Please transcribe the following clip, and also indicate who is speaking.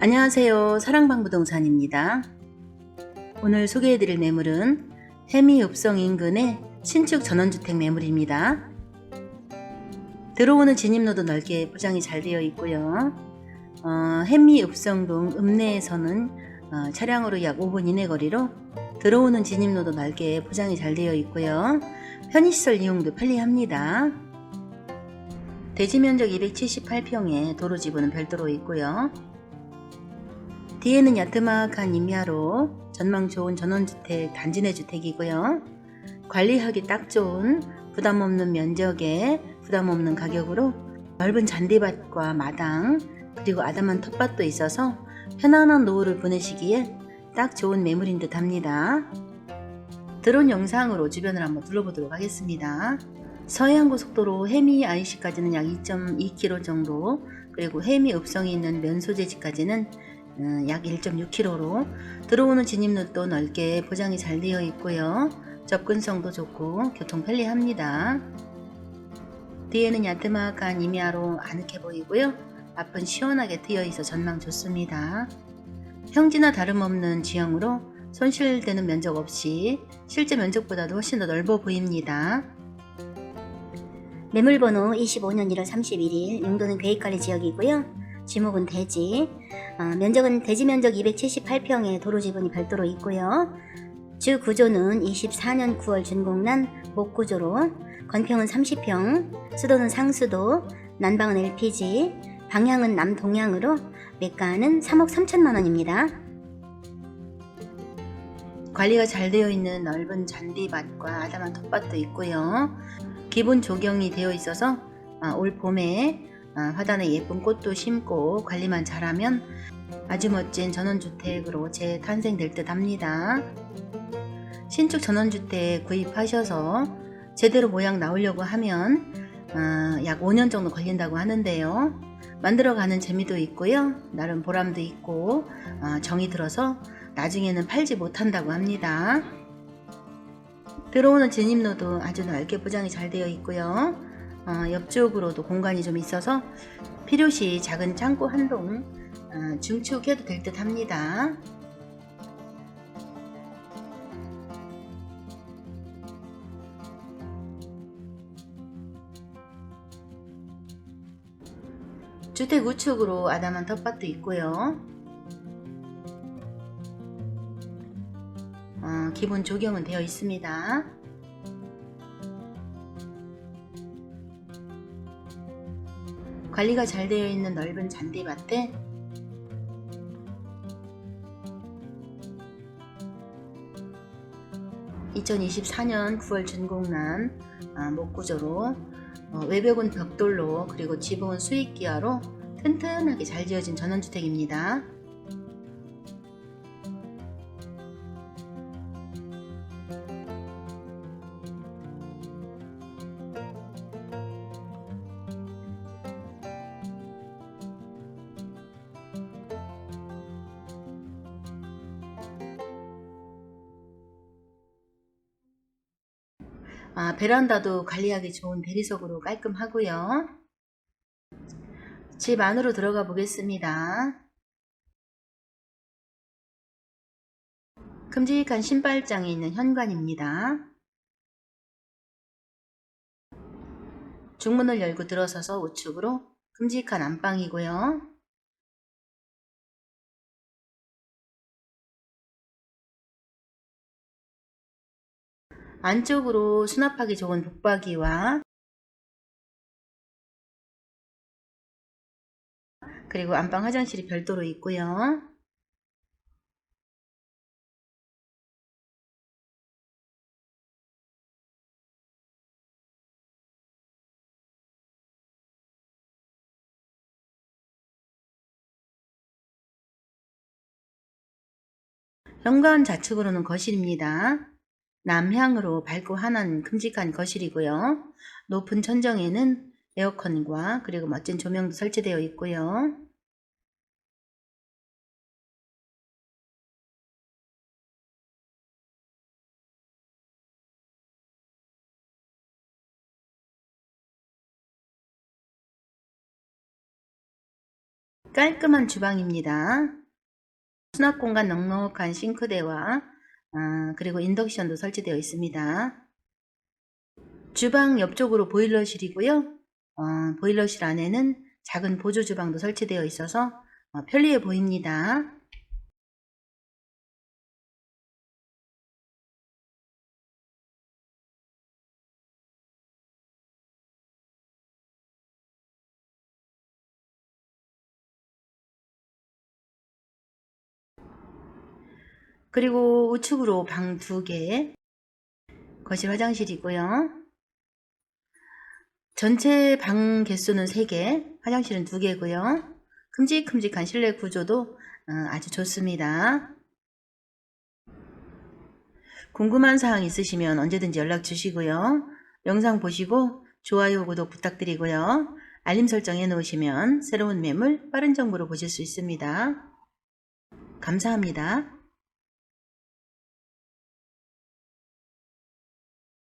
Speaker 1: 안녕하세요. 사랑방 부동산입니다. 오늘 소개해드릴 매물은 해미 읍성 인근의 신축 전원주택 매물입니다. 들어오는 진입로도 넓게 포장이 잘 되어 있고요. 어, 해미 읍성동 읍내에서는 어, 차량으로 약 5분 이내 거리로 들어오는 진입로도 넓게 포장이 잘 되어 있고요. 편의시설 이용도 편리합니다. 대지 면적 278평에 도로 지분은 별도로 있고요. 뒤에는 야트막한 임야로 전망 좋은 전원주택 단지 내 주택이고요. 관리하기 딱 좋은 부담 없는 면적에 부담 없는 가격으로 넓은 잔디밭과 마당 그리고 아담한 텃밭도 있어서 편안한 노후를 보내시기에 딱 좋은 매물인 듯 합니다. 드론 영상으로 주변을 한번 둘러보도록 하겠습니다. 서해안고속도로 해미 IC까지는 약 2.2km 정도 그리고 해미 읍성이 있는 면소재지까지는 어, 약 1.6km로 들어오는 진입로도 넓게 포장이 잘 되어 있고요. 접근성도 좋고 교통 편리합니다. 뒤에는 야트막한 임야로 아늑해 보이고요. 앞은 시원하게 트여 있어 전망 좋습니다. 평지나 다름없는 지형으로 손실되는 면적 없이 실제 면적보다도 훨씬 더 넓어 보입니다.
Speaker 2: 매물번호 25년 1월 31일 용도는 계획관리 지역이고요. 지목은 대지, 어, 면적은 대지 면적 278평에 도로 지분이 별도로 있고요. 주 구조는 24년 9월 준공난 목구조로 건평은 30평, 수도는 상수도, 난방은 LPG, 방향은 남동향으로 매가는 3억 3천만 원입니다.
Speaker 1: 관리가 잘 되어 있는 넓은 잔디밭과 아담한 텃밭도 있고요. 기본 조경이 되어 있어서 아, 올 봄에 아, 화단에 예쁜 꽃도 심고 관리만 잘하면 아주 멋진 전원주택으로 재탄생될 듯 합니다. 신축 전원주택 구입하셔서 제대로 모양 나오려고 하면 아, 약 5년 정도 걸린다고 하는데요. 만들어가는 재미도 있고요. 나름 보람도 있고 아, 정이 들어서 나중에는 팔지 못한다고 합니다. 들어오는 진입로도 아주 넓게 포장이 잘 되어 있고요. 어, 옆쪽으로도 공간이 좀 있어서 필요시 작은 창고 한동 어, 중축해도 될 듯 합니다. 주택 우측으로 아담한 텃밭도 있고요. 어, 기본 조경은 되어 있습니다. 관리가 잘 되어 있는 넓은 잔디밭에 (2024년 9월) 준공난 아, 목구조로 어, 외벽은 벽돌로 그리고 지붕은 수익기와로 튼튼하게 잘 지어진 전원주택입니다. 아, 베란다도 관리하기 좋은 대리석으로 깔끔하고요. 집 안으로 들어가 보겠습니다. 큼직한 신발장이 있는 현관입니다. 중문을 열고 들어서서 우측으로 큼직한 안방이고요. 안쪽으로 수납하기 좋은 북박이와 그리고 안방 화장실이 별도로 있고요. 현관 좌측으로는 거실입니다. 남향으로 밝고 환한 큼직한 거실이고요. 높은 천정에는 에어컨과 그리고 멋진 조명도 설치되어 있고요. 깔끔한 주방입니다. 수납 공간 넉넉한 싱크대와 아, 그리고 인덕션도 설치되어 있습니다. 주방 옆쪽으로 보일러실이고요. 어, 보일러실 안에는 작은 보조 주방도 설치되어 있어서 어, 편리해 보입니다. 그리고 우측으로 방 두 개, 거실 화장실이고요. 전체 방 개수는 3개, 화장실은 2개고요. 큼직큼직한 실내 구조도 어, 아주 좋습니다. 궁금한 사항 있으시면 언제든지 연락 주시고요. 영상 보시고 좋아요, 구독 부탁드리고요. 알림 설정해 놓으시면 새로운 매물 빠른 정보로 보실 수 있습니다. 감사합니다.